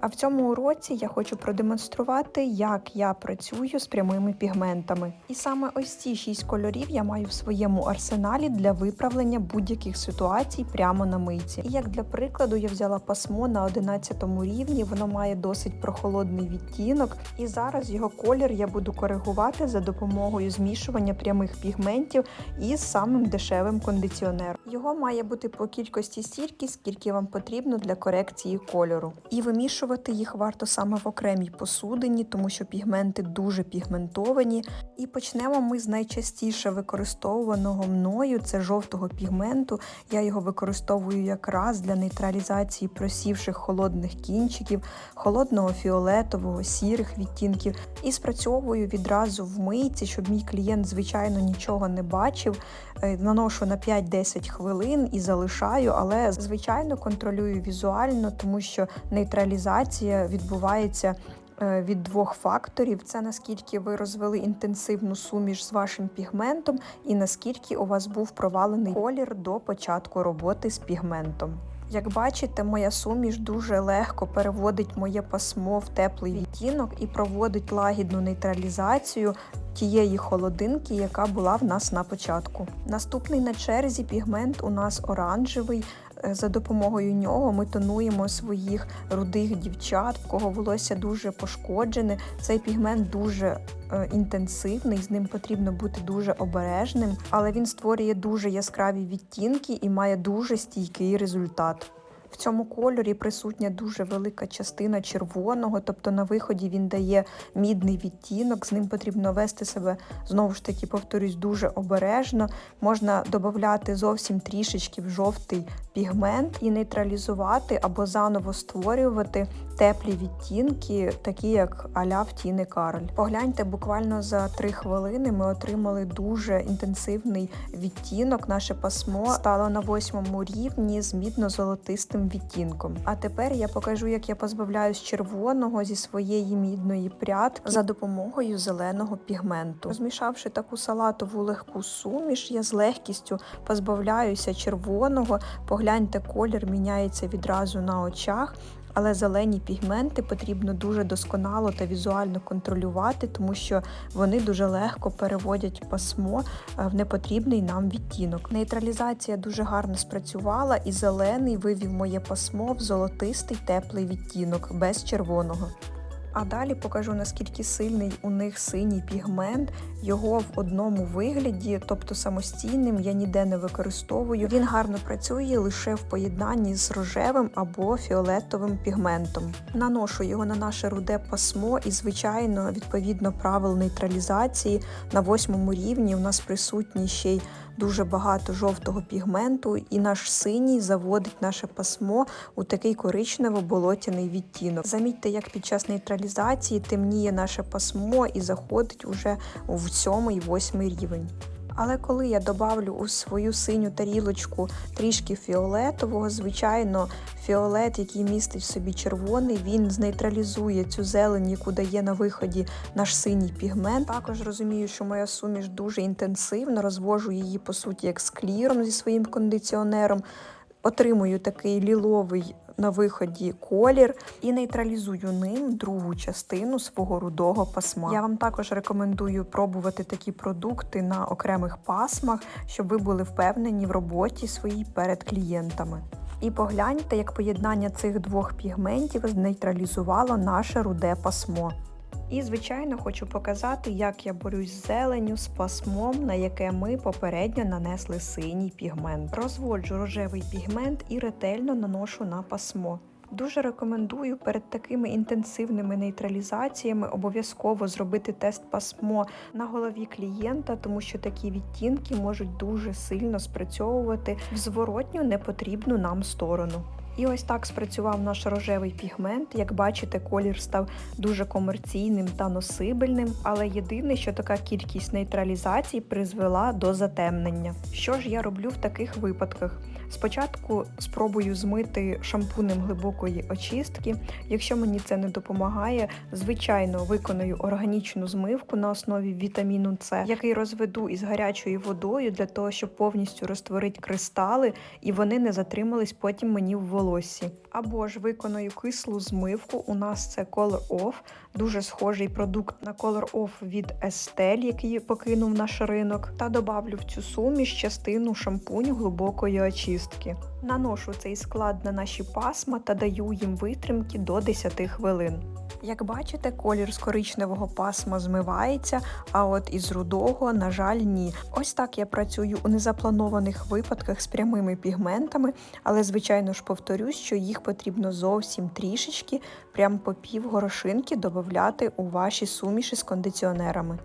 А в цьому уроці я хочу продемонструвати, як я працюю з прямими пігментами. І саме ось ці шість кольорів я маю в своєму арсеналі для виправлення будь-яких ситуацій прямо на мийці. І як для прикладу, я взяла пасмо на 11 рівні, воно має досить прохолодний відтінок, і зараз його колір я буду коригувати за допомогою змішування прямих пігментів із самим дешевим кондиціонером. Його має бути по кількості стільки, скільки вам потрібно для корекції кольору. І вимішувати їх варто саме в окремій посудині, тому що пігменти дуже пігментовані. І почнемо ми з найчастіше використовуваного мною це жовтого пігменту. Я його використовую якраз для нейтралізації просівших холодних кінчиків, холодного фіолетового, сірих відтінків. І спрацьовую відразу в мийці, щоб мій клієнт, звичайно, нічого не бачив. Е, Наношу на 5-10 хвилин і залишаю, але звичайно контролюю візуально, тому що нейтралізація відбувається е, від двох факторів: це наскільки ви розвели інтенсивну суміш з вашим пігментом, і наскільки у вас був провалений колір до початку роботи з пігментом. Як бачите, моя суміш дуже легко переводить моє пасмо в теплий відтінок і проводить лагідну нейтралізацію тієї холодинки, яка була в нас на початку. Наступний на черзі пігмент у нас оранжевий. За допомогою нього ми тонуємо своїх рудих дівчат, в кого волосся дуже пошкоджене. Цей пігмент дуже е, інтенсивний, з ним потрібно бути дуже обережним, але він створює дуже яскраві відтінки і має дуже стійкий результат. В цьому кольорі присутня дуже велика частина червоного, тобто на виході він дає мідний відтінок. З ним потрібно вести себе знову ж таки, повторюсь, дуже обережно. Можна додати зовсім трішечки в жовтий пігмент і нейтралізувати або заново створювати теплі відтінки, такі як аля в Тіни Кароль. Погляньте, буквально за 3 хвилини ми отримали дуже інтенсивний відтінок. Наше пасмо стало на восьмому рівні з мідно-золотистим відтінком. А тепер я покажу, як я позбавляюсь червоного зі своєї мідної прядки за допомогою зеленого пігменту. Розмішавши таку салатову легку суміш, я з легкістю позбавляюся червоного. Погляньте, колір міняється відразу на очах. Але зелені пігменти потрібно дуже досконало та візуально контролювати, тому що вони дуже легко переводять пасмо е, в непотрібний нам відтінок. Нейтралізація дуже гарно спрацювала, і зелений вивів моє пасмо в золотистий теплий відтінок без червоного. А далі покажу наскільки сильний у них синій пігмент. Його в одному вигляді, тобто самостійним, я ніде не використовую. Він гарно працює лише в поєднанні з рожевим або фіолетовим пігментом. Наношу його на наше руде пасмо, і, звичайно, відповідно правил нейтралізації на восьмому рівні у нас присутній ще й дуже багато жовтого пігменту, і наш синій заводить наше пасмо у такий коричнево-болотяний відтінок. Замітьте, як під час нейтралізації темніє наше пасмо і заходить уже в сьомий восьмий рівень. Але коли я добавлю у свою синю тарілочку трішки фіолетового, звичайно, фіолет, який містить в собі червоний, він знейтралізує цю зелень, яку дає на виході наш синій пігмент. Також розумію, що моя суміш дуже інтенсивна, розвожу її по суті як з кліром зі своїм кондиціонером. Отримую такий ліловий на виході колір і нейтралізую ним другу частину свого рудого пасма. Я вам також рекомендую пробувати такі продукти на окремих пасмах, щоб ви були впевнені в роботі своїй перед клієнтами. І погляньте, як поєднання цих двох пігментів знейтралізувало наше руде пасмо. І, звичайно, хочу показати, як я борюсь з зеленю, з пасмом, на яке ми попередньо нанесли синій пігмент. Розводжу рожевий пігмент і ретельно наношу на пасмо. Дуже рекомендую перед такими інтенсивними нейтралізаціями обов'язково зробити тест пасмо на голові клієнта, тому що такі відтінки можуть дуже сильно спрацьовувати в зворотню непотрібну нам сторону. І ось так спрацював наш рожевий пігмент. Як бачите, колір став дуже комерційним та носибельним, але єдине, що така кількість нейтралізацій призвела до затемнення. Що ж я роблю в таких випадках? Спочатку спробую змити шампунем глибокої очистки. Якщо мені це не допомагає, звичайно виконую органічну змивку на основі вітаміну С, який розведу із гарячою водою для того, щоб повністю розтворити кристали і вони не затримались потім мені в волоссі. Або ж виконую кислу змивку. У нас це Color Off, дуже схожий продукт на Color Off від Estelle, який покинув наш ринок, та добавлю в цю суміш частину шампуню глибокої очистки. Наношу цей склад на наші пасма та даю їм витримки до 10 хвилин. Як бачите, колір з коричневого пасма змивається, а от із рудого, на жаль, ні. Ось так я працюю у незапланованих випадках з прямими пігментами, але звичайно ж повторюсь, що їх потрібно зовсім трішечки, прям по пів горошинки додати у ваші суміші з кондиціонерами.